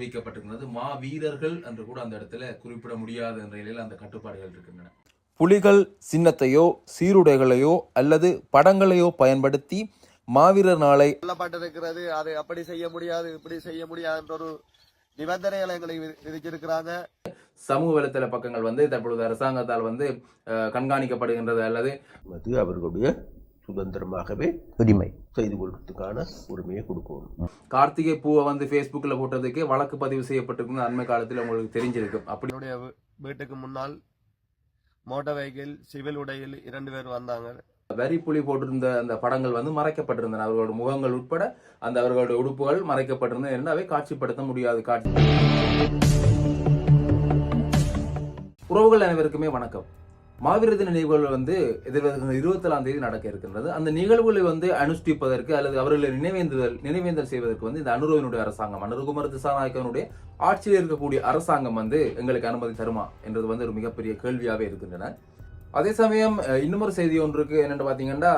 அறிவிக்கப்பட்டிருக்கிறது மா வீரர்கள் என்று கூட அந்த இடத்துல குறிப்பிட முடியாத என்ற நிலையில் அந்த கட்டுப்பாடுகள் இருக்கின்றன. புலிகள் சின்னத்தையோ சீருடைகளையோ அல்லது படங்களையோ பயன்படுத்தி மாவீரர் நாளை சொல்லப்பட்டிருக்கிறது. அதை அப்படி செய்ய முடியாது இப்படி செய்ய முடியாது என்ற ஒரு நிபந்தனைகளை எங்களுக்கு வி- விதிச்சிருக்கிறாங்க. சமூக வலைத்தள பக்கங்கள் வந்து தற்பொழுது அரசாங்கத்தால் வந்து கண்காணிக்கப்படுகின்றது அல்லது அவர்களுடைய சுதந்திரமாகவே உரிமை. செய்து கொள்வதற்கான உரிமையை கொடுக்கணும். கார்த்திகை பூவை வந்து ஃபேஸ்புக்கில் போட்டதுக்கே வழக்கு பதிவு செய்யப்பட்டிருக்குன்னு அண்மை காலத்தில் உங்களுக்கு தெரிஞ்சிருக்கும். அப்படி என்னுடைய வீ- வீட்டுக்கு முன்னால் மோட்டார் வெஹிக்கிள் சிவில் உடையில் இரண்டு பேர் வந்தாங்க. வரி புலி போட்டிருந்த அந்த படங்கள் வந்து மறைக்கப்பட்டிருந்தன. அவர்களோட முகங்கள் உட்பட அந்த அவர்களுடைய உடுப்புகள் மறைக்கப்பட்டிருந்தன. என்று அவை காட்சிப்படுத்த முடியாது. காட்சி உறவுகள் அனைவருக்குமே வணக்கம். மாவீர தின நிகழ்வுகள் வந்து எதிர்வருகிற இருபத்தேழாம் தேதி நடக்க இருக்கின்றது. அந்த நிகழ்வுகளை வந்து அனுஷ்டிப்பதற்கு அல்லது அவர்களை நினைவேந்துதல் நினைவேந்தல் செய்வதற்கு வந்து இந்த அனுரவினுடைய அரசாங்கம் அனுருகுமார் திசாநாயக்கனுடைய ஆட்சியில் இருக்கக்கூடிய அரசாங்கம் வந்து எங்களுக்கு அனுமதி தருமா என்றது வந்து ஒரு மிகப்பெரிய கேள்வியாகவே இருக்கின்றன. அதே சமயம் இன்னொரு செய்தி ஒன்று இருக்கு என்னென்னு பார்த்தீங்கன்னா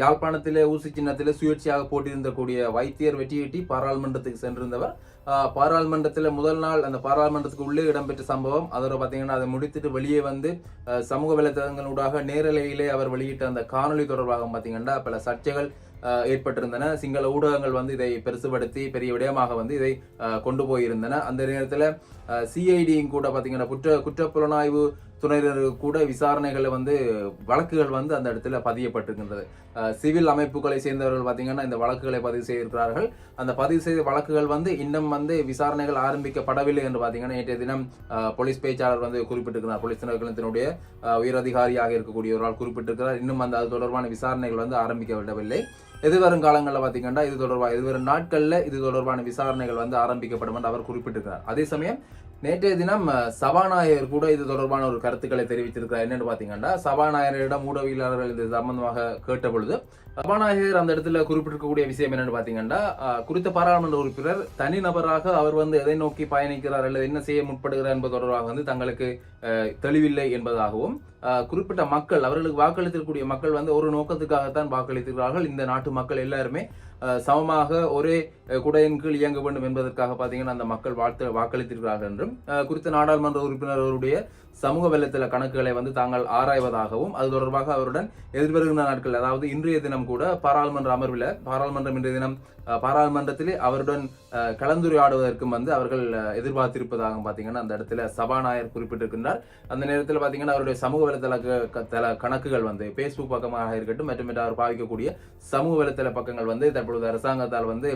யாழ்ப்பாணத்திலே ஊசி சின்னத்தில் சுயேட்சையாக போட்டியிருந்தக்கூடிய வைத்தியர் வெற்றியீட்டி பாராளுமன்றத்துக்கு சென்றிருந்தவர் பாராளுமன்றத்தில் முதல் நாள் அந்த பாராளுமன்றத்துக்கு உள்ளே இடம்பெற்ற சம்பவம். அதோட பார்த்தீங்கன்னா அதை முடித்துட்டு வெளியே வந்து சமூக வலைத்தளங்களூடாக நேரலையிலே அவர் வெளியிட்ட அந்த காணொளி தொடர்பாக பார்த்தீங்கன்னா பல சர்ச்சைகள் அஹ், ஏற்பட்டிருந்தன. சிங்கள ஊடகங்கள் வந்து இதை பெருசுபடுத்தி பெரிய விடயமாக வந்து இதை கொண்டு போயிருந்தன. அந்த நேரத்தில் சிஐடியும் கூட பார்த்தீங்கன்னா குற்ற குற்றப்புலனாய்வு துணையினருக்கு கூட விசாரணைகளை வந்து வழக்குகள் வந்து அந்த இடத்துல பதியப்பட்டிருக்கின்றது. சிவில் அமைப்புகளை சேர்ந்தவர்கள் பார்த்தீங்கன்னா இந்த வழக்குகளை பதிவு செய்திருக்கிறார்கள். அந்த பதிவு செய்த வழக்குகள் வந்து இன்னும் வந்து விசாரணைகள் ஆரம்பிக்கப்படவில்லை என்று பார்த்தீங்கன்னா நேற்றைய தினம் போலீஸ் பேச்சாளர் வந்து குறிப்பிட்டிருக்கிறார். போலீஸ் நிறுவனத்தினுடைய உயரதிகாரியாக இருக்கக்கூடியவரால் குறிப்பிட்டிருக்கிறார். இன்னும் அந்த அது தொடர்பான விசாரணைகள் வந்து ஆரம்பிக்கப்படவில்லை. எதிர்வரும் காலங்களில் பார்த்தீங்கன்னா இது தொடர்பாக எதிர்வரும் நாட்களில் இது தொடர்பான விசாரணைகள் வந்து ஆரம்பிக்கப்படும் என்று அவர் குறிப்பிட்டிருக்கிறார். அதே சமயம் நேற்றைய தினம் சபாநாயகர் கூட இது தொடர்பான ஒரு கருத்துக்களை தெரிவித்திருக்கிறார். என்னன்னு பார்த்தீங்கன்னா சபாநாயகரிடம் ஊடகவியலாளர்கள் இது சம்பந்தமாக கேட்ட பொழுது சபாநாயகர் அந்த இடத்துல குறிப்பிட்டிருக்கக்கூடிய விஷயம் என்னன்னு பார்த்தீங்கன்னா குறித்த பாராளுமன்ற உறுப்பினர் தனிநபராக அவர் வந்து எதை நோக்கி பயணிக்கிறார் அல்லது என்ன செய்ய முற்படுகிறார் என்பது தொடர்பாக வந்து தங்களுக்கு தெளிவில்லை என்பதாகவும் குறிப்பிட்ட மக்கள் அவர்களுக்கு வாக்களித்திருக்கக்கூடிய மக்கள் வந்து ஒரு நோக்கத்துக்காகத்தான் வாக்களித்திருக்கிறார்கள். இந்த நாட்டு மக்கள் எல்லாருமே சமமாக ஒரே குடையின் கீழ் இயங்க வேண்டும் என்பதற்காக பார்த்தீங்கன்னா அந்த மக்கள் வாழ்த்து வாக்களித்திருக்கிறார்கள் என்றும் குறித்த நாடாளுமன்ற உறுப்பினர் அவருடைய சமூக வலைத்தள கணக்குகளை வந்து தாங்கள் ஆராய்வதாகவும் அது தொடர்பாக அவருடன் எதிர்வருகின்ற நாட்கள் அதாவது இன்றைய தினம் கூட பாராளுமன்ற அமர்வில் பாராளுமன்றம் இன்றைய தினம் பாராளுமன்றத்திலே அவருடன் கலந்துரையாடுவதற்கும் வந்து அவர்கள் எதிர்பார்த்திருப்பதாகவும் எதிர்பார்த்திருப்பதாக பார்த்தீங்கன்னா அந்த இடத்துல சபாநாயகர் குறிப்பிட்டிருக்கின்றார். அந்த நேரத்தில் பார்த்தீங்கன்னா அவருடைய சமூக வலைத்தள க- தள கணக்குகள் வந்து ஃபேஸ்புக் பக்கமாக இருக்கட்டும் மற்றும் அவர் பாவிக்கக்கூடிய சமூக வலைத்தள பக்கங்கள் வந்து தற்பொழுது அரசாங்கத்தால் வந்து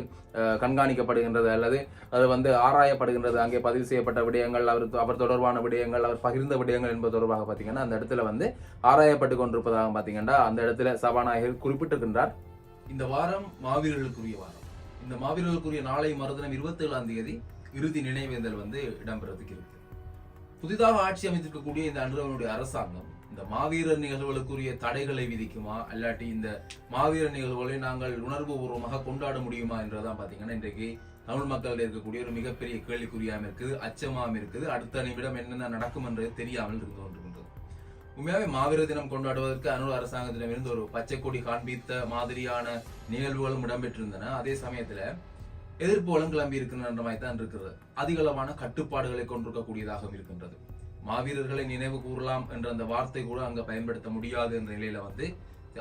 கண்காணிக்கப்படுகின்றது அல்லது அது வந்து ஆராயப்படுகின்றது. அங்கே பதிவு செய்யப்பட்ட விடயங்கள் அவர் அவர் தொடர்பான விடயங்கள் அவர் பகிர்ந்த விடயங்கள் என்பது தொடர்பாக பார்த்தீங்கன்னா அந்த இடத்துல வந்து ஆராயப்பட்டு கொண்டிருப்பதாக பார்த்தீங்கன்னா அந்த இடத்துல சபாநாயகர் குறிப்பிட்டிருக்கின்றார். இந்த வாரம் மாவீரர்களுக்குரிய வாரம். இந்த மாவீரர்களுக்குரிய நாளை மறுதினம் இருபத்தி ஏழாம் தேதி இறுதி நினைவேந்தல் வந்து இடம்பெறதுக்கு இருக்கு. புதிதாக ஆட்சி அமைத்திருக்கக்கூடிய இந்த அனுரவனுடைய அரசாங்கம் இந்த மாவீரர் நிகழ்வுகளுக்குரிய தடைகளை விதிக்குமா? அல்லாட்டி இந்த மாவீரர் நிகழ்வுகளை நாங்கள் உணர்வுபூர்வமாக கொண்டாட முடியுமா என்றதான் பார்த்தீங்கன்னா இன்றைக்கு தமிழ் மக்களில் இருக்கக்கூடிய ஒரு மிகப்பெரிய கேள்விக்குறியாம இருக்குது அச்சமாக இருக்குது. அடுத்த நிமிடம் என்னென்ன நடக்கும் என்றது தெரியாமல் இருந்து கொண்டிருக்கின்றது. உண்மையாகவே மாவீரர் தினம் கொண்டாடுவதற்கு அனுர அரசாங்கத்திடமிருந்து ஒரு பச்சை கொடி காண்பித்த மாதிரியான நிகழ்வுகளும் இடம்பெற்றிருந்தன. அதே சமயத்தில் எதிர்ப்புகளும் கிளம்பி இருக்கின்ற மாதிரி தான் இருக்கிறது. அதிகளவான கட்டுப்பாடுகளை கொண்டிருக்கக்கூடியதாகவும் இருக்கின்றது. மாவீரர்களை நினைவு கூறலாம் என்ற அந்த வார்த்தை கூட அங்க பயன்படுத்த முடியாது என்ற நிலையில வந்து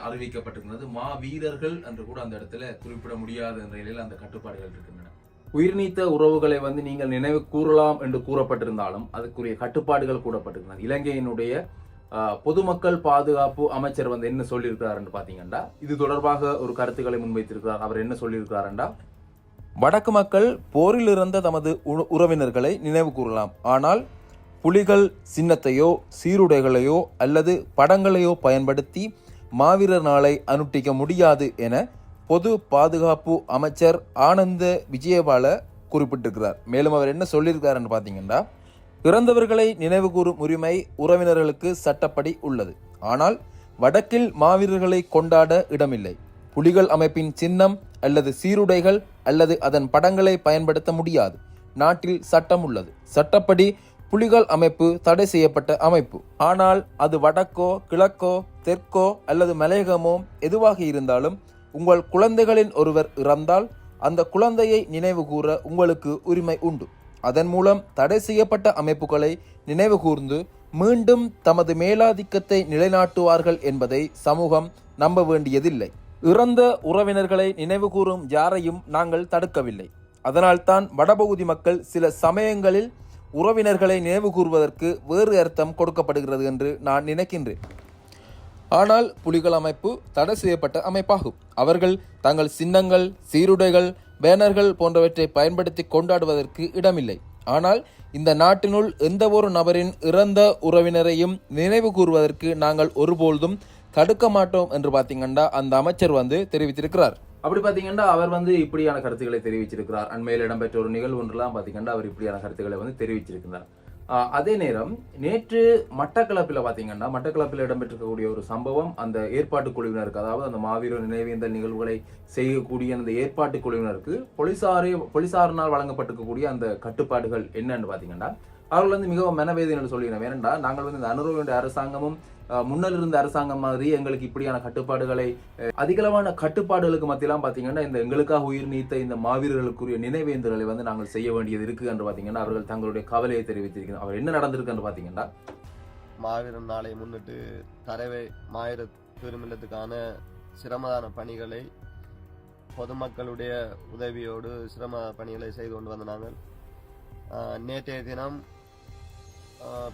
அறிவிக்கப்பட்டிருக்கிறது மா வீரர்கள் என்று கூட அந்த இடத்துல குறிப்பிட முடியாது என்ற நிலையில அந்த கட்டுப்பாடுகள் இருக்கின்றன உயிர்நீத்த உறவுகளை வந்து நீங்கள் நினைவு கூறலாம் என்று கூறப்பட்டிருந்தாலும் அதுக்குரிய கட்டுப்பாடுகள் கூறப்பட்டிருக்கிறது இலங்கையினுடைய பொதுமக்கள் பாதுகாப்பு அமைச்சர் வந்து என்ன சொல்லியிருக்கிறார் என்று இது தொடர்பாக ஒரு கருத்துக்களை முன்வைத்திருக்கிறார். அவர் என்ன சொல்லியிருக்கிறார்டா வடக்கு மக்கள் போரில் இருந்த தமது உறவினர்களை நினைவு கூறலாம். ஆனால் புலிகள் சின்னத்தையோ சீருடைகளையோ அல்லது படங்களையோ பயன்படுத்தி மாவீரர் நாளை அனுட்டிக்க முடியாது என பொது பாதுகாப்பு அமைச்சர் ஆனந்த விஜயபால குறிப்பிட்டிருக்கிறார். மேலும் அவர் என்ன சொல்லியிருக்காருன்னு பார்த்தீங்கன்னா இறந்தவர்களை நினைவு கூறும் உரிமை உறவினர்களுக்கு சட்டப்படி உள்ளது. ஆனால் வடக்கில் மாவீரர்களை கொண்டாட இடமில்லை. புலிகள் அமைப்பின் சின்னம் அல்லது சீருடைகள் அல்லது அதன் படங்களை பயன்படுத்த முடியாது. நாட்டில் சட்டம் உள்ளது. சட்டப்படி புலிகள் அமைப்பு தடை செய்யப்பட்ட அமைப்பு. ஆனால் அது வடக்கோ கிழக்கோ தெற்கோ அல்லது மலையகமோ எதுவாக இருந்தாலும் உங்கள் குழந்தைகளின் ஒருவர் இறந்தால் அந்த குழந்தையை நினைவு கூற உங்களுக்கு உரிமை உண்டு. அதன் மூலம் தடை செய்யப்பட்ட அமைப்புகளை நினைவு கூர்ந்து மீண்டும் தமது மேலாதிக்கத்தை நிலைநாட்டுவார்கள் என்பதை சமூகம் நம்ப வேண்டியதில்லை. இறந்த உறவினர்களை நினைவு கூறும் யாரையும் நாங்கள் தடுக்கவில்லை. அதனால்தான் வடபகுதி மக்கள் சில சமயங்களில் உறவினர்களை நினைவு கூறுவதற்கு வேறு அர்த்தம் கொடுக்கப்படுகிறது என்று நான் நினைக்கின்றேன். ஆனால் புலிகள் அமைப்பு தடை செய்யப்பட்ட அமைப்பாகும். அவர்கள் தங்கள் சின்னங்கள் சீருடைகள் பேனர்கள் போன்றவற்றை பயன்படுத்தி கொண்டாடுவதற்கு இடமில்லை. ஆனால் இந்த நாட்டினுள் எந்த ஒரு நபரின் இறந்த உறவினரையும் நினைவு கூறுவதற்கு நாங்கள் ஒருபொழுதும் தடுக்க மாட்டோம் என்று பார்த்தீங்கன்னா அந்த அமைச்சர் வந்து தெரிவித்திருக்கிறார். அப்படி பார்த்தீங்கன்னா அவர் வந்து இப்படியான கருத்துக்களை தெரிவிச்சிருக்கிறார். அண்மையில் இடம்பெற்ற ஒரு நிகழ்வு ஒன்றெல்லாம் பார்த்தீங்கன்னா அவர் இப்படியான கருத்துக்களை வந்து தெரிவிச்சிருக்கிறார். அதே நேரம் நேற்று மட்டக்களப்பில் பார்த்தீங்கன்னா மட்டக்களப்பில் இடம்பெற்றிருக்கக்கூடிய ஒரு சம்பவம் அந்த ஏற்பாட்டு குழுவினருக்கு அதாவது அந்த மாவீரர் நினைவேந்தல் நிகழ்வுகளை செய்யக்கூடிய அந்த ஏற்பாட்டு குழுவினருக்கு போலீசாரே போலீசாரினால் வழங்கப்பட்டிருக்கக்கூடிய அந்த கட்டுப்பாடுகள் என்னன்னு பார்த்தீங்கன்னா அவர்கள் வந்து மிகவும் மனவேதனை சொல்லினோம் ஏனென்றால் நாங்கள் வந்து இந்த அனுரவுடைய அரசாங்கமும் முன்னல் இருந்த அரசாங்கம் மாதிரி எங்களுக்கு இப்படியான கட்டுப்பாடுகளை அதிகளவான கட்டுப்பாடுகளுக்கு மத்தியெல்லாம் பார்த்தீங்கன்னா இந்த எங்களுக்காக உயிர் நீத்த இந்த மாவீரர்களுக்குரிய நினைவேந்தல்களை வந்து நாங்கள் செய்ய வேண்டியது இருக்கு என்று பார்த்தீங்கன்னா அவர்கள் தங்களுடைய கவலையை தெரிவித்திருக்கிறார். அவர் என்ன நடந்திருக்குன்னு பார்த்தீங்கன்னா மாவீரன் நாளை முன்னிட்டு தரவை மாயிர திருமணத்துக்கான சிரமதான பணிகளை பொதுமக்களுடைய உதவியோடு சிரம பணிகளை செய்து கொண்டு வந்த நாங்கள். நேற்றைய தினம்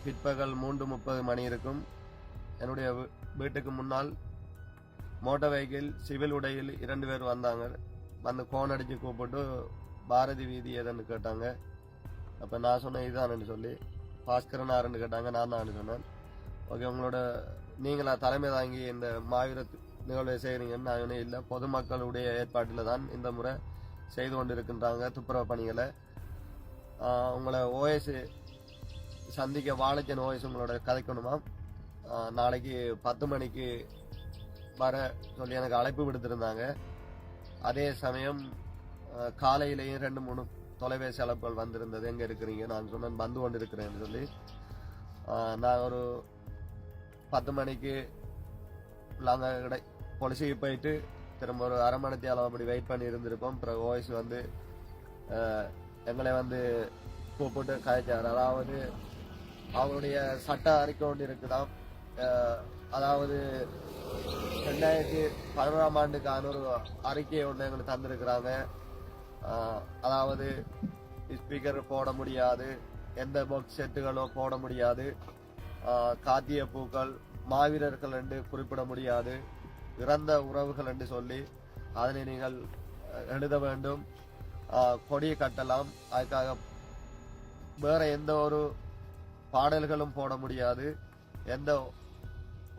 பிற்பகல் மூன்று முப்பது மணி இருக்கும். என்னுடைய வீட்டுக்கு முன்னால் மோட்டார் வெஹிக்கிள் சிவில் உடையில் இரண்டு பேர் வந்தாங்க. வந்து கோன் அடித்து கூப்பிட்டு பாரதி வீதி எதுன்னு கேட்டாங்க. அப்போ நான் சொன்னேன் இதுதானு சொல்லி. பாஸ்கரன் ஆறுன்னு கேட்டாங்க நான் தான் சொன்னேன். ஓகே உங்களோட நீங்களா தலைமை தாங்கி இந்த மாவீர நிகழ்வை செய்கிறீங்கன்னு நான் ஒன்றும் இல்லை பொதுமக்களுடைய ஏற்பாட்டில் தான் இந்த முறை செய்து கொண்டிருக்கின்றாங்க துப்புரவு பணிகளை. உங்களை ஓஎஸ் சந்திக்க வாழைக்கன் ஓஎஸ் உங்களோட கதைக்கணுமா? நாளைக்கு பத்து மணிக்கு வர சொல்லி எனக்கு அழைப்பு விடுத்திருந்தாங்க. அதே சமயம் காலையிலையும் காலையிலேயும் ரெண்டு மூணு தொலைபேசி அழைப்புகள் வந்திருந்தது. எங்கே இருக்கிறீங்க? நான் சொன்னேன் வந்து கொண்டு இருக்கிறேன்னு சொல்லி நான் ஒரு பத்து மணிக்கு நாங்கள் கடை பொலிசிக்கு போயிட்டு திரும்ப ஒரு அரை மணி அளவு அப்படி வெயிட் பண்ணி இருந்திருப்போம். அப்புறம் ஓய்ஸ் வந்து எங்களை வந்து கூப்பிட்டு கதைச்சார் அதாவது அவருடைய சட்ட அறிக்கை ஒன்று இருக்குதான் அதாவது ரெண்டாயிரத்தி பதினோராம் ஆண்டுக்கான ஒரு அறிக்கையை ஒன்று எங்களுக்கு தந்திருக்கிறாங்க. அதாவது ஸ்பீக்கர் போட முடியாது எந்த பாக்ஸ் செட்டுகளோ போட முடியாது காத்திய பூக்கள் மாவீரர்கள் என்று குறிப்பிட முடியாது இறந்த உறவுகள் என்று சொல்லி அதனை நீங்கள் எழுத வேண்டும். கொடியை கட்டலாம் அதுக்காக வேற எந்த ஒரு பாடல்களும் போட முடியாது எந்த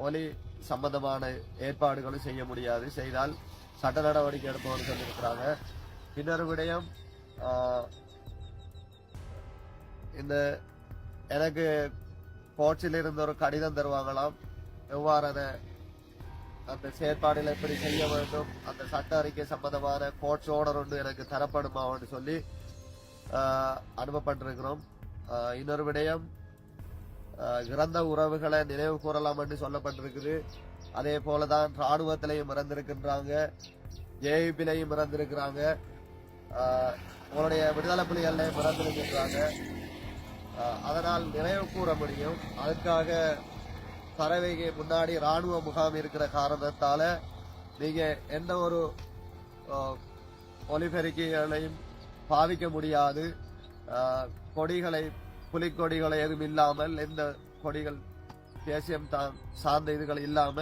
ஒலி சம்பந்தமான ஏற்பாடுகளும் செய்ய முடியாது. செய்தால் சட்ட நடவடிக்கை எடுப்போம்னு சொல்லியிருக்கிறாங்க. இன்னொரு விடயம் இந்த எனக்கு கோச்சில் இருந்து ஒரு கடிதம் தருவாங்களாம். எவ்வாறு அதை அந்த செயற்பாடுகளை எப்படி செய்ய வேண்டும் அந்த சட்ட அறிக்கை சம்பந்தமான கோட்ஸ் ஓனர் ஒன்று எனக்கு தரப்படுமான்னு சொல்லி அனுப்பப்பட்டிருக்கிறோம். இன்னொரு விடயம் இறந்த உறவுகளை நினைவு கூறலாம் என்று சொல்லப்பட்டிருக்குது. அதே போலதான் ராணுவத்திலையும் இறந்திருக்கின்றாங்க. ஜேபிலையும் இறந்திருக்கிறாங்க. உங்களுடைய விடுதலை புலிகள்லையும் இறந்திருக்கின்றாங்க. அதனால் நினைவு கூற முடியும். அதுக்காக பறவைக்கு முன்னாடி ராணுவ முகாம் இருக்கிற காரணத்தால நீங்க எந்த ஒரு ஒலிபெருக்கிகளையும் பாவிக்க முடியாது. கொடிகளை புலிக்கொடிகள் எதுவும் இல்லாமல் எந்த கொடிகள் தேசியம் தான் சார்ந்த இதுகள் இல்லாம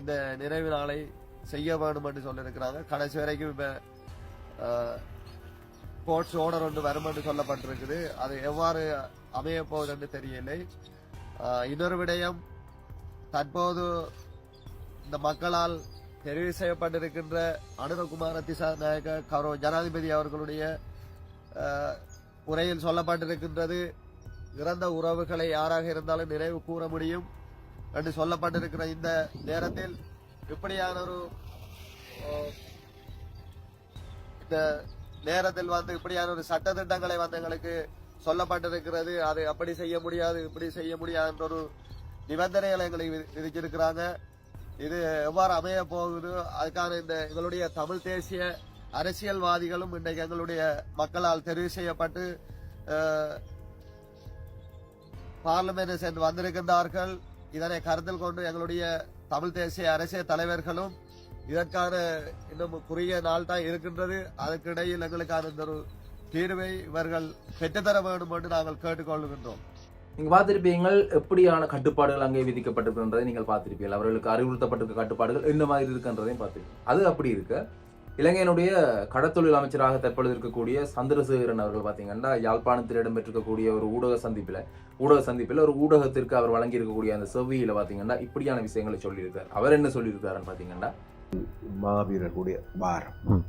இந்த நிறைவு நாளை செய்ய வேண்டும் என்று சொல்லியிருக்கிறாங்க. கடைசி வரைக்கும் இப்ப ஸ்போர்ட்ஸ் ஓனர் ஒன்று வரும் என்று சொல்லப்பட்டிருக்குது. அது எவ்வாறு அமைய போகுது என்று தெரியலை இன்னொரு விடயம் தற்போது இந்த மக்களால் தெரிவு செய்யப்பட்டிருக்கின்ற அனுரகுமார திசாநாயக்க கௌரவ ஜனாதிபதி அவர்களுடைய உரையில் சொல்லப்பட்டிருக்கின்றது இறந்த உறவுகளை யாராக இருந்தாலும் நினைவு கூற முடியும் என்று சொல்லப்பட்டிருக்கிற இந்த நேரத்தில் இப்படியான ஒரு இந்த நேரத்தில் வந்து இப்படியான ஒரு சட்ட திட்டங்களை வந்து எங்களுக்கு சொல்லப்பட்டிருக்கிறது. அது அப்படி செய்ய முடியாது இப்படி செய்ய முடியாது என்ற ஒரு நிபந்தனைகளை எங்களுக்கு வி- விதிச்சிருக்கிறாங்க. இது எவ்வாறு அமைய போகுது? அதுக்கான இந்த எங்களுடைய தமிழ் தேசிய அரசியல்வாதிகளும் இன்றைக்கு எங்களுடைய மக்களால் தெரிவு செய்யப்பட்டு பார்லிமெண்ட் சென்று வந்திருக்கின்றார்கள். இதனை கருத்தில் கொண்டு எங்களுடைய தமிழ் தேசிய அரசியல் தலைவர்களும் இதற்கான இன்னும் குறுகிய நாள் தான் இருக்கின்றது. அதற்கிடையில் எங்களுக்கான இந்த ஒரு தீர்வை இவர்கள் பெற்றுத்தர வேண்டும் என்று நாங்கள் கேட்டுக்கொள்கின்றோம். நீங்கள் பார்த்திருப்பீங்கள் எப்படியான கட்டுப்பாடுகள் அங்கே விதிக்கப்பட்டிருக்கின்றதை நீங்கள் பார்த்திருப்பீர்கள். அவர்களுக்கு அறிவுறுத்தப்பட்டிருக்க கட்டுப்பாடுகள் இந்த மாதிரி இருக்குன்றதையும் பார்த்திருப்பீங்க அது அப்படி இருக்க இலங்கையினுடைய கடத்தொழில் அமைச்சராக தற்பொழுது இருக்கக்கூடிய சந்திரசேகரன் அவர்கள் பார்த்தீங்கன்னா யாழ்ப்பாணத்தில் இடம்பெற்றிருக்கக்கூடிய ஒரு ஊடக சந்திப்பில் ஊடக சந்திப்பில் ஒரு ஊடகத்திற்கு அவர் வழங்கி இருக்கக்கூடிய அந்த செவ்வியில பார்த்தீங்கன்னா இப்படியான விஷயங்களை சொல்லியிருக்கார். அவர் என்ன சொல்லியிருக்காருன்னு பார்த்தீங்கன்னா மாவீரர்களுடைய வாரம்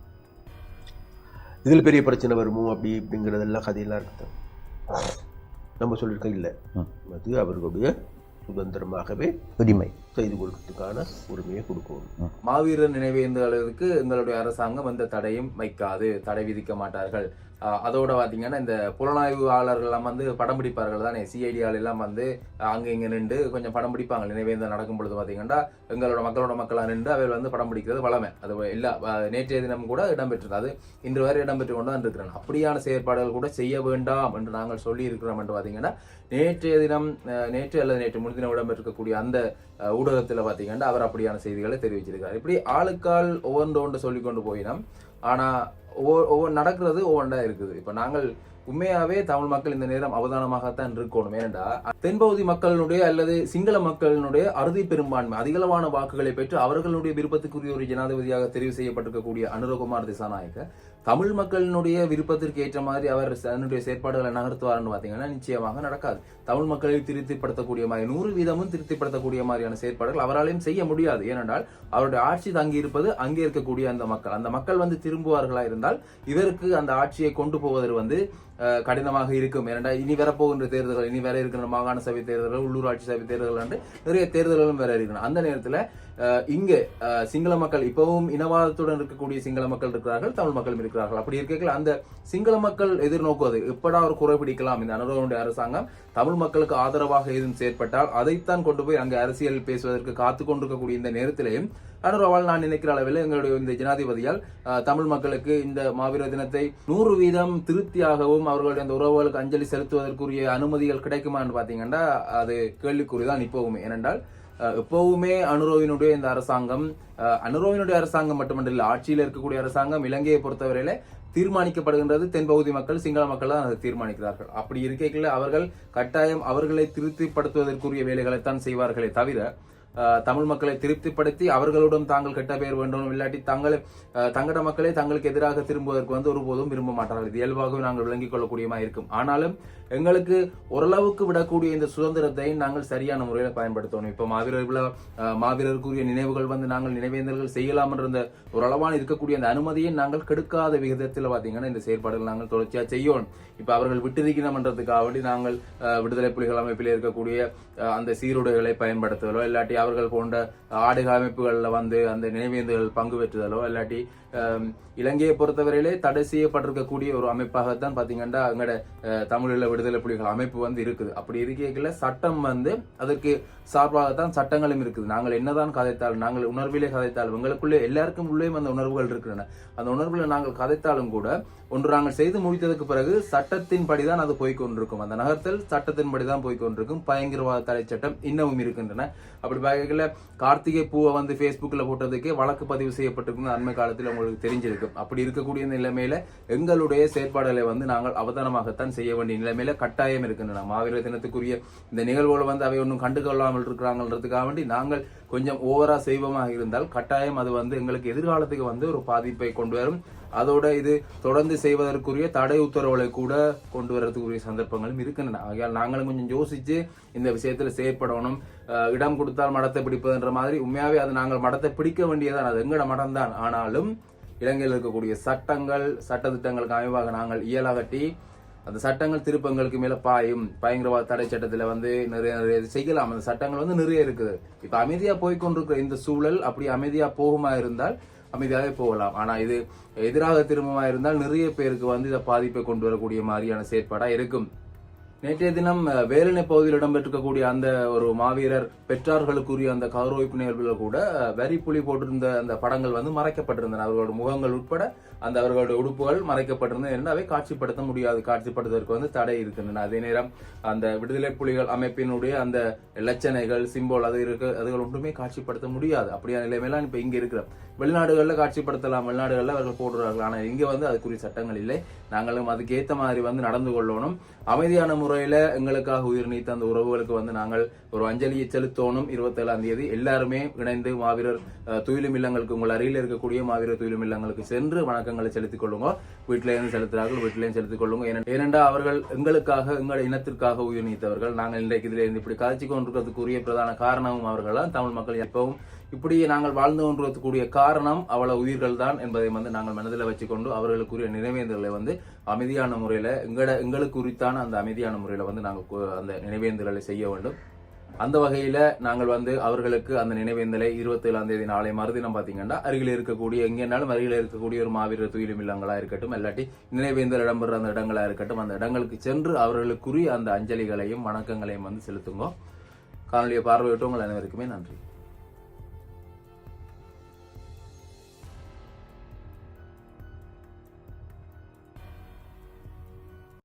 இதில் பெரிய பிரச்சனை வருமோ அப்படி இப்படிங்கிறதெல்லாம் கதையெல்லாம் இருக்குது நம்ம சொல்லியிருக்கோம் இல்லை. அது அவர்களுடைய சுதந்திரமாகவே உரிமை. செய்து கொள்வதற்கான உரிமையை கொடுக்கணும் மாவீரர் நினைவேந்தலுக்கு எங்களுடைய அரசாங்கம் எந்த தடையும் வைக்காது தடை விதிக்க மாட்டார்கள். அதோட பார்த்தீங்கன்னா இந்த புலனாய்வாளர்கள்லாம் வந்து படம் பிடிப்பார்கள் தானே? சிஐடி ஆள் எல்லாம் வந்து அங்கே இங்கே நின்று கொஞ்சம் படம் பிடிப்பாங்க. நினைவேந்தல் நடக்கும் பொழுது பார்த்தீங்கன்னா எங்களோட மக்களோட மக்களாக நின்று அவர் வந்து படம் பிடிக்கிறது வளமை. அது எல்லா நேற்றைய தினம் கூட இடம்பெற்றது. அது இன்று வரை இடம்பெற்று கொண்டு தான் இருக்கிறேன் அப்படியான செயற்பாடுகள் கூட செய்ய வேண்டாம் என்று நாங்கள் சொல்லி இருக்கிறோம் என்று பார்த்தீங்கன்னா நேற்றைய தினம் நேற்று அல்லது நேற்று முன்தினம் இடம்பெற்றிருக்கக்கூடிய அந்த ஊடகத்தில் பார்த்தீங்கன்னா அவர் அப்படியான செய்திகளை தெரிவிச்சிருக்கார் இப்படி ஆளுக்கால் ஒவ்வொன்று ஒன்று சொல்லிக்கொண்டு போயினோம். ஆனால் ஒவ்வொரு ஒவ்வொரு நடக்கிறது ஒவ்வொன்றா இருக்குது. இப்போ நாங்கள் உண்மையாவே தமிழ் மக்கள் இந்த நேரம் அவதானமாகத்தான் இருக்கணும். ஏனென்றா தென்பகுதி மக்களினுடைய அல்லது சிங்கள மக்களினுடைய அறுதி பெரும்பான்மை அதிகளவான வாக்குகளை பெற்று அவர்களுடைய விருப்பத்துக்குரிய ஒரு ஜனாதிபதியாக தெரிவு செய்யப்பட்டிருக்கக்கூடிய அனுரகுமார் திசாநாயக்க தமிழ் மக்களினுடைய விருப்பத்திற்கு ஏற்ற மாதிரி அவர் தன்னுடைய செயற்பாடுகளை நகர்த்துவார்னு பார்த்தீங்கன்னா நிச்சயமாக நடக்காது. தமிழ் மக்களை திருப்திப்படுத்தக்கூடிய மாதிரி நூறு வீதமும் திருப்திப்படுத்தக்கூடிய மாதிரியான செயற்பாடுகள் அவராலையும் செய்ய முடியாது. ஏனென்றால் அவருடைய ஆட்சி தங்கி இருப்பது அங்கே இருக்கக்கூடிய அந்த மக்கள். அந்த மக்கள் வந்து திரும்புவார்களா இருந்தால் இவருக்கு அந்த ஆட்சியை கொண்டு போவதற்கு வந்து கடினமாக இருக்கும். ஏனென்றால் இனி வரப்போகின்ற தேர்தல்கள் இனி வேற இருக்கின்ற மாகாண சபை தேர்தல்கள் உள்ளூராட்சி சபை தேர்தல்கள் நிறைய தேர்தல்களும் வேற இருக்கணும் அந்த நேரத்தில் இங்கே சிங்கள மக்கள் இப்பவும் இனவாதத்துடன் இருக்கக்கூடிய சிங்கள மக்கள் இருக்கிறார்கள் தமிழ் மக்களும் இருக்கிறார்கள். அப்படி இருக்கையில் அந்த சிங்கள மக்கள் எதிர்நோக்குவது எப்படா ஒரு குறை பிடிக்கலாம் இந்த அனுரவனுடைய அரசாங்கம்? தமிழ் மக்களுக்கு ஆதரவாக எதுவும் செயற்பட்டால் அதைத்தான் கொண்டு போய் அங்கே அரசியல் பேசுவதற்கு காத்து கொண்டிருக்கக்கூடிய இந்த நேரத்திலேயும் அனுரவால் நான் நினைக்கிற அளவில் எங்களுடைய இந்த ஜனாதிபதியால் தமிழ் மக்களுக்கு இந்த மாவீர தினத்தை நூறு வீதம் திருப்தியாகவும் அவர்களுடைய அந்த உறவுகளுக்கு அஞ்சலி செலுத்துவதற்குரிய அனுமதிகள் கிடைக்குமான்னு பார்த்தீங்கன்னா அது கேள்விக்குறிதான் இப்போவுமே. ஏனென்றால் எப்பவுமே அனுரோவினுடைய இந்த அரசாங்கம் அனுரோவினுடைய அரசாங்கம் மட்டுமல்ல ஆட்சியில் இருக்கக்கூடிய அரசாங்கம் இலங்கையை பொறுத்தவரையில தீர்மானிக்கப்படுகின்றது. தென்பகுதி மக்கள் சிங்கள மக்கள் தான் அதை தீர்மானிக்கிறார்கள். அப்படி இருக்கையில் அவர்கள் கட்டாயம் அவர்களை திருப்திப்படுத்துவதற்குரிய வேலைகளைத்தான் செய்வார்களே தவிர தமிழ் மக்களை திருப்திப்படுத்தி அவர்களுடன் தாங்கள் கெட்ட பெயர் வேண்டும் இல்லாட்டி தங்களை தங்கட மக்களை தங்களுக்கு எதிராக திரும்புவதற்கு வந்து ஒருபோதும் விரும்ப மாட்டார்கள். இது இயல்பாகவே நாங்கள் விளங்கிக் கொள்ளக்கூடியமா இருக்கும். ஆனாலும் எங்களுக்கு ஓரளவுக்கு விடக்கூடிய இந்த சுதந்திரத்தை நாங்கள் சரியான முறையில் பயன்படுத்தணும். இப்போ மாவீரர் மாவீரருக்குரிய நினைவுகள் வந்து நாங்கள் நினைவேந்தல்கள் செய்யலாம் என்ற ஓரளவான இருக்கக்கூடிய அந்த அனுமதியை நாங்கள் கெடுக்காத விகிதத்தில் பார்த்தீங்கன்னா இந்த செயற்பாடுகள் நாங்கள் தொடர்ச்சியாக செய்யணும். இப்போ அவர்கள் விட்டிருக்கணும்ன்றதுக்காக வேண்டி நாங்கள் விடுதலை புலிகள் அமைப்பில் இருக்கக்கூடிய அந்த சீருடைகளை பயன்படுத்துதலோ இல்லாட்டி அவர்கள் போன்ற ஆடுகள் அமைப்புகளில் வந்து அந்த நினைவேந்துகள் பங்கு பெற்றுதலோ இல்லாட்டி இலங்கையை பொறுத்தவரையிலே தடை செய்யப்பட்டிருக்கக்கூடிய ஒரு அமைப்பாகத்தான் பார்த்தீங்கன்னா அங்கட தமிழீழ விடுதலை புலிகள் அமைப்பு வந்து இருக்குது. அப்படி இருக்கையில் சட்டம் வந்து அதற்கு சார்பாகத்தான் சட்டங்களும் இருக்குது. நாங்கள் என்னதான் கதைத்தாலும் நாங்கள் உணர்விலே கதைத்தாலும் எங்களுக்குள்ளே எல்லாருக்கும் உள்ளேயும் அந்த உணர்வுகள் இருக்கின்றன. அந்த உணர்வுகளை நாங்கள் கதைத்தாலும் கூட ஒன்று நாங்கள் செய்து முடித்ததுக்கு பிறகு சட்டத்தின்படி தான் அது போய்க்கொண்டிருக்கும். அந்த நகர்த்தல் சட்டத்தின்படி தான் போய்க்கொண்டிருக்கும். பயங்கரவாத தடை சட்டம் இன்னமும் இருக்கின்றன. அப்படி பார்க்கல கார்த்திகை பூவை வந்து ஃபேஸ்புக்கில் போட்டதுக்கே வழக்கு பதிவு செய்யப்பட்டிருக்கும் அண்மை காலத்தில் உங்களுக்கு தெரிஞ்சிருக்கும். அப்படி இருக்கக்கூடிய நிலைமையில எங்களுடைய செயற்பாடுகளை வந்து நாங்கள் அவதானமாகத்தான் செய்ய வேண்டிய நிலைமையில கட்டாயம் இருக்கின்றன. மாவீர தினத்துக்குரிய இந்த நிகழ்வுகளை வந்து அவை ஒன்றும் கண்டுகொள்ளாமல் இருக்கிறாங்கன்றதுக்காக வேண்டி நாங்கள் கொஞ்சம் ஓவரா செய்வமாக இருந்தால் கட்டாயம் அது வந்து எங்களுக்கு எதிர்காலத்துக்கு வந்து ஒரு பாதிப்பை கொண்டு வரும். அதோட இது தொடர்ந்து செய்வதற்குரிய தடை உத்தரவுகளை கூட கொண்டு வரதுக்குரிய சந்தர்ப்பங்களும் இருக்கின்றன. ஆகையால் நாங்களும் கொஞ்சம் யோசிச்சு இந்த விஷயத்தில் செயற்படணும். இடம் கொடுத்தால் மடத்தை பிடிப்பதுன்ற மாதிரி உண்மையாவே அது நாங்கள் மடத்தை பிடிக்க வேண்டியதான் அது எங்கட மடம் தான். ஆனாலும் இலங்கையில் இருக்கக்கூடிய சட்டங்கள் சட்டத்திட்டங்களுக்கு அமைவாக நாங்கள் இயலாகட்டி அந்த சட்டங்கள் திருப்பங்களுக்கு மேல பாயும் பயங்கரவாத தடை சட்டத்துல வந்து நிறைய நிறைய செய்யலாம். அந்த சட்டங்கள் வந்து நிறைய இருக்குது. இப்ப அமைதியா போய்க்கொண்டிருக்கிற இந்த சூழல் அப்படி அமைதியா போகுமா இருந்தால் அமைதியாகவே போகலாம். ஆனா இது எதிராக திரும்பமா இருந்தால் நிறைய பேருக்கு வந்து இதை பாதிப்பை கொண்டு வரக்கூடிய மாதிரியான செயற்பாடா இருக்கும். நேற்றைய தினம் வேலனை பகுதியில் இடம்பெற்றிருக்கக்கூடிய அந்த ஒரு மாவீரர் பெற்றார்களுக்குரிய அந்த கௌரவிப்பு நிகழ்வுல கூட வரி புலி போட்டிருந்த அந்த படங்கள் வந்து மறைக்கப்பட்டிருந்தன. அவர்களோட முகங்கள் உட்பட அந்த அவர்களுடைய உடுப்புகள் மறைக்கப்பட்டிருந்தது. என்று அவை காட்சிப்படுத்த முடியாது. காட்சிப்படுத்துவதற்கு வந்து தடை இருக்கின்றன. அதே நேரம் அந்த விடுதலை புலிகள் அமைப்பினுடைய அந்த லட்சணைகள் சிம்போல் அது இருக்கு அதுகள் ஒன்றுமே காட்சிப்படுத்த முடியாது. அப்படியான நிலைமையெல்லாம் இப்ப இங்க இருக்கிற வெளிநாடுகளில் காட்சிப்படுத்தலாம் வெளிநாடுகளில் அவர்கள் போடுறார்கள் ஆனால் இங்க வந்து அதுக்குரிய சட்டங்கள் இல்லை. நாங்களும் அதுக்கு ஏத்த மாதிரி வந்து நடந்து கொள்ளணும். அமைதியான முறையில எங்களுக்காக உயிர் நீத்த அந்த உறவுகளுக்கு வந்து நாங்கள் ஒரு அஞ்சலியை செலுத்தணும். இருபத்தேழாம் தேதி எல்லாருமே இணைந்து மாவீரர் துயிலும் இல்லங்களுக்கு உங்கள் அருகில் இருக்கக்கூடிய மாவீரர் துயிலும் இல்லங்களுக்கு சென்று வணக்கங்களை செலுத்திக் கொள்ளுங்க. வீட்டிலேருந்து செலுத்துறார்கள் வீட்டிலையும் செலுத்திக் கொள்ளுங்க. ஏனென்றால் அவர்கள் எங்களுக்காக எங்கள் இனத்திற்காக உயிர் நீத்தவர்கள். நாங்கள் இன்றைக்கு இதில் இப்படி கதைச்சு கொண்டிருக்கிறதுக்குரிய பிரதான காரணமும் அவர்கள் தான் தமிழ் மக்கள் எப்பவும் இப்படி நாங்கள் வாழ்ந்து கொண்டிருக்கக்கூடிய காரணம் அவ்வளோ உயிர்கள் தான் என்பதை வந்து நாங்கள் மனதில் வச்சுக்கொண்டு அவர்களுக்குரிய நினைவேந்தல்களை வந்து அமைதியான முறையில் எங்கட எங்களுக்கு உரித்தான அந்த அமைதியான முறையில் வந்து நாங்கள் கு- அந்த நினைவேந்தல்களை செய்ய வேண்டும். அந்த வகையில் நாங்கள் வந்து அவர்களுக்கு அந்த நினைவேந்தலை இருபத்தேழாம் தேதி நாளை மறுதினம் பார்த்தீங்கன்னா அருகில் இருக்கக்கூடிய எங்கேனாலும் அருகில் இருக்கக்கூடிய ஒரு மாவீரர் துயிலும் இல்லங்களாக இருக்கட்டும் இல்லாட்டி நினைவேந்தல் இடம்பெற அந்த இடங்களாக இருக்கட்டும் அந்த இடங்களுக்கு சென்று அவர்களுக்குரிய அந்த அஞ்சலிகளையும் வணக்கங்களையும் வந்து செலுத்துங்க. காணொலியை பார்வையிட்டு உங்கள் அனைவருக்குமே நன்றி.